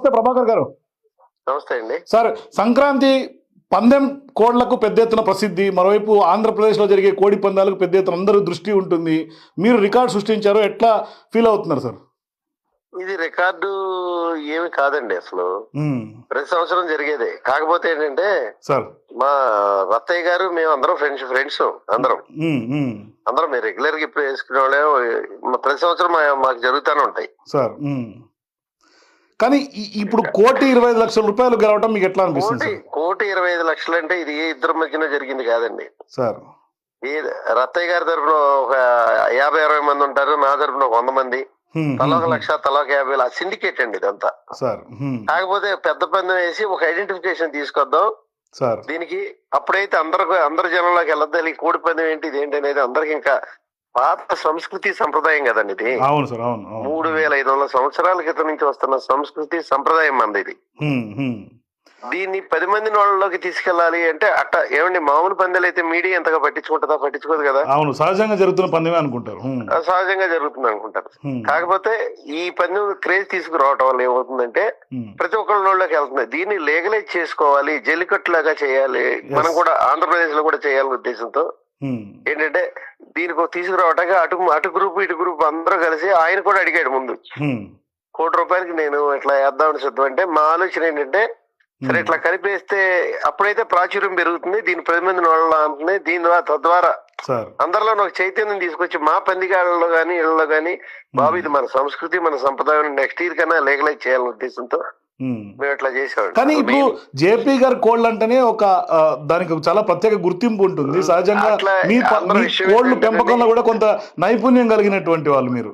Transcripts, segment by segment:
నమస్తే ప్రభాకర్ గారు. నమస్తే అండి. సార్ సంక్రాంతి పందెం కోడ్లకు పెద్ద ఎత్తున ప్రసిద్ధి మరోవైపు ఆంధ్రప్రదేశ్లో జరిగే కోడి పందాలకు పెద్ద ఎత్తున అందరూ దృష్టి ఉంటుంది. మీరు రికార్డ్ సృష్టించారు ఎట్లా ఫీల్ అవుతున్నారు సార్? ఇది రికార్డు ఏమి కాదండి అసలు. ప్రతి సంవత్సరం జరిగేదే. కాకపోతే ఏంటంటే సార్. మా రత్తయ్య గారు మేము అందరం ఫ్రెండ్స్ ఫ్రెండ్స్ అందరం. అందరం మేము. రెగ్యులర్గా ఇప్పుడు వేసుకునే వాళ్ళే. మా- ప్రతి సంవత్సరం మాకు జరుగుతూనే ఉంటాయి. సార్. కానీ ఇప్పుడు కోటి ఇరవై ఐదు లక్షల రూపాయలు గెలవటం మీకు ఎట్లా అనిపిస్తుంది కోటి ఇరవై ఐదు లక్షలు అంటే ఇది ఏ ఇద్దరి మధ్యన జరిగింది కాదండి. సార్. ఈ రత్తయ్య గారి తరఫున ఒక యాభై అరవై మంది ఉంటారు నా తరఫున ఒక వంద మంది. మ్మ్, తలా ఒక మ్మ్, లక్ష తలా ఒక యాభై వేలు. సిండికేట్ అండి ఇదంతా. సార్. కాకపోతే పెద్ద పందెం వేసి ఒక ఐడెంటిఫికేషన్ తీసుకొద్దాం. సార్. దీనికి అప్పుడైతే అందరికి అందరి జనంలోకి వెళ్ళద్దు. కోడి పందెం ఏంటి ఇది ఏంటి అనేది అందరికి ఇంకా పాత సంస్కృతి సంప్రదాయం కదండి ఇది. అవును సార్ అవును అవును. మూడు వేల ఐదు వందల సంవత్సరాల క్రితం నుంచి వస్తున్న సంస్కృతి సంప్రదాయం మంది ఇది. దీన్ని పది మంది నోళ్ళలోకి తీసుకెళ్ళాలి అంటే అట్ట ఏమండి మామూలు పందాలు అయితే మీడియా ఎంతగా పట్టించుకుంటుందా? పట్టించుకోదు కదా. అవును సహజంగా జరుగుతున్న పందెమే అనుకుంటారు. సహజంగా జరుగుతుంది అనుకుంటారు. కాకపోతే ఈ పందెం క్రేజ్ తీసుకురావటం వల్ల ఏమవుతుందంటే. ప్రతి ఒక్కళ్ళ నోళ్ళకి వెళ్తుంది. దీన్ని లీగలైజ్ చేసుకోవాలి జల్లికట్టు లాగా చేయాలి. మనం కూడా ఆంధ్రప్రదేశ్లో కూడా చేయాలనే ఉద్దేశంతో. ఏంటంటే దీనికి తీసుకురావటానికి అటు అటు గ్రూప్ ఇటు గ్రూప్ అందరూ కలిసి ఆయన కూడా అడిగాడు ముందు. కోటి రూపాయలకి నేను ఇట్లా వేద్దామని సిద్ధం అంటే మా ఆలోచన ఏంటంటే సరే ఇట్లా కలిపేస్తే అప్పుడైతే ప్రాచుర్యం పెరుగుతుంది దీని పది మంది నోళ్ళ అంటుంది దీని ద్వారా తద్వారా అందరిలో ఒక చైతన్యం తీసుకొచ్చి మా పందిగాళ్ళలో గానీ ఇళ్ళలో గానీ బాబు ఇది మన సంస్కృతి మన సంప్రదాయం నెక్స్ట్ ఇయర్ కన్నా లీగలైజ్ చేయాలనే ఉద్దేశంతో కానీ ఇప్పుడు జేపీ గారి కోళ్ళు అంటేనే ఒక దానికి చాలా ప్రత్యేక గుర్తింపు ఉంటుంది. సహజంగా మీ కోళ్ళు పెంపకంలో కూడా కొంత నైపుణ్యం కలిగినటువంటి వాళ్ళు మీరు.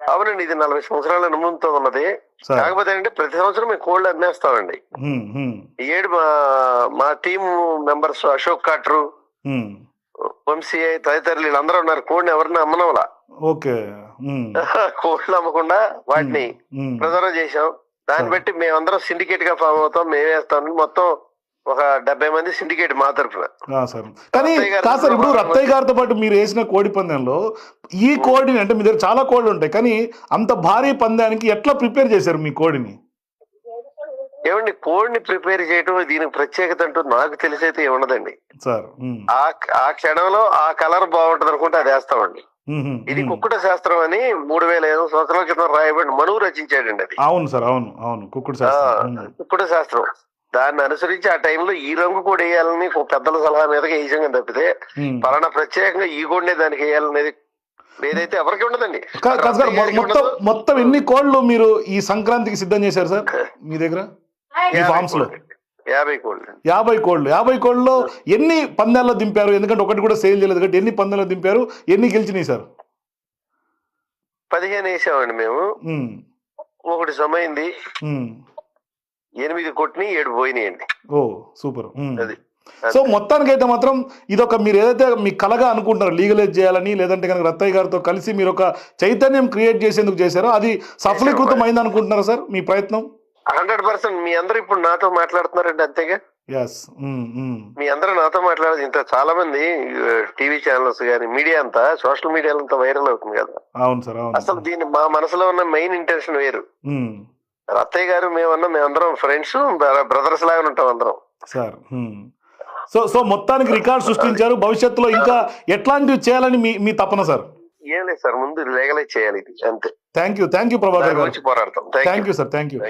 అవునండి ఇది నలభై సంవత్సరాల అనుభవంతో ఉన్నది. కాకపోతే అంటే ప్రతి సంవత్సరం మేము కోళ్ళు అమ్మేస్తామండి. ఏడు మా మా టీం మెంబర్స్ అశోక్ కాట్రు. వంశీ తదితరులు వీళ్ళందరూ ఉన్నారు. కోడిని ఎవరిని అమ్మనవలా? ఓకే. కోళ్ళు అమ్మకుండా వాటిని. ప్రిజర్వ్ చేసాం దాన్ని బట్టి మేమందరం సిండికేట్గా ఫామ్ అవుతాం మేమే వేస్తాం. మొత్తం ఒక డెబ్బై మంది సిండికేట్ మా తరఫున సార్. కానీ కాదు సార్ ఇప్పుడు రత్తయ్య గారితో పాటు మీరు వేసిన కోడి పందెంలో ఈ కోడిని అంటే మీ దగ్గర చాలా కోళ్ళు ఉంటాయి కానీ అంత భారీ పందానికి ఎట్లా ప్రిపేర్ చేశారు మీ కోడిని? ఏమండి కోడిని ప్రిపేర్ చేయడం దీనికి ప్రత్యేకత అంటూ నాకు తెలిసైతే ఉండదండి సార్ ఆ ఆ క్షణంలో ఆ కలర్ బాగుంటది అనుకుంటే అది వేస్తామండి ఇది. కుక్కుట శాస్త్రం అని మూడు వేల ఐదు సంవత్సరాల క్రితం రాయబడి మనువు రచించాడండి అది అవును సార్ అవును అవును కుక్కుడు శాస్త్రం. కుక్కుట శాస్త్రం దాన్ని అనుసరించి ఆ టైంలో ఈ రంగు కూడా వేయాలని పెద్దల సలహా మీదగా వేసాం తప్పితే. పలానా ప్రత్యేకంగా ఈ గుండె దానికి వేయాలనేది ఏదైతే ఎవరికి ఉండదండి మొత్తం. మొత్తం ఎన్ని కోళ్ళు మీరు ఈ సంక్రాంతికి సిద్ధం చేశారు సార్ మీ దగ్గర ఫార్మ్స్లో. యాభై కోళ్ళు. యాభై కోళ్ళు. యాభై కోళ్ళలో ఎన్ని పందాల్లో దింపారు? ఎందుకంటే ఒకటి కూడా సేల్ చేయలేదు. కాబట్టి ఎన్ని పందాల్లో దింపారు? ఎన్ని గెలిచినాయి సార్? పదిహేను వేసామండి మేము. ఒకటి సమయింది ఉమ్. ఎనిమిది కొట్టిని ఏడు పోయినాయండి. ఓ సూపర్. అది. సో మొత్తానికైతే మాత్రం ఇదొక మీరు ఏదైతే మీ కలగా అనుకుంటారో లీగలైజ్ చేయాలని లేదంటే కనుక రత్తయ్య గారితో కలిసి మీరు ఒక చైతన్యం క్రియేట్ చేసేందుకు చేశారో అది సఫలీకృతం అయింది అనుకుంటున్నారా సార్ మీ ప్రయత్నం? హండ్రెడ్ పర్సెంట్ మీ అందరూ ఇప్పుడు నాతో మాట్లాడుతున్నారండి అంతేగా? ఎస్ మీ అందరూ నాతో మాట్లాడదు ఇంత చాలా మంది టీవీ ఛానల్స్ కానీ మీడియా అంతా సోషల్ మీడియాలో అంతా వైరల్ అవుతుంది కదా? అవును సార్ అసలు దీని మా మనసులో ఉన్న మెయిన్ ఇంటెన్షన్ వేరు. ఉమ్, రత్తయ్య గారు మేమన్నా మేమందరం ఫ్రెండ్స్ బ్రదర్స్ లాగా ఉంటాం అందరం. సార్. సో సో మొత్తానికి రికార్డ్ సృష్టించారు. భవిష్యత్తులో ఇంకా ఎట్లాంటివి చేయాలని మీ మీ తపన సార్? ఏం లేదు సార్ ముందు లీగలైజ్ చేయాలి ఇది అంతే. Thank you thank you Prabhakar గారు. పోరాడతాం. Thank you sir thank you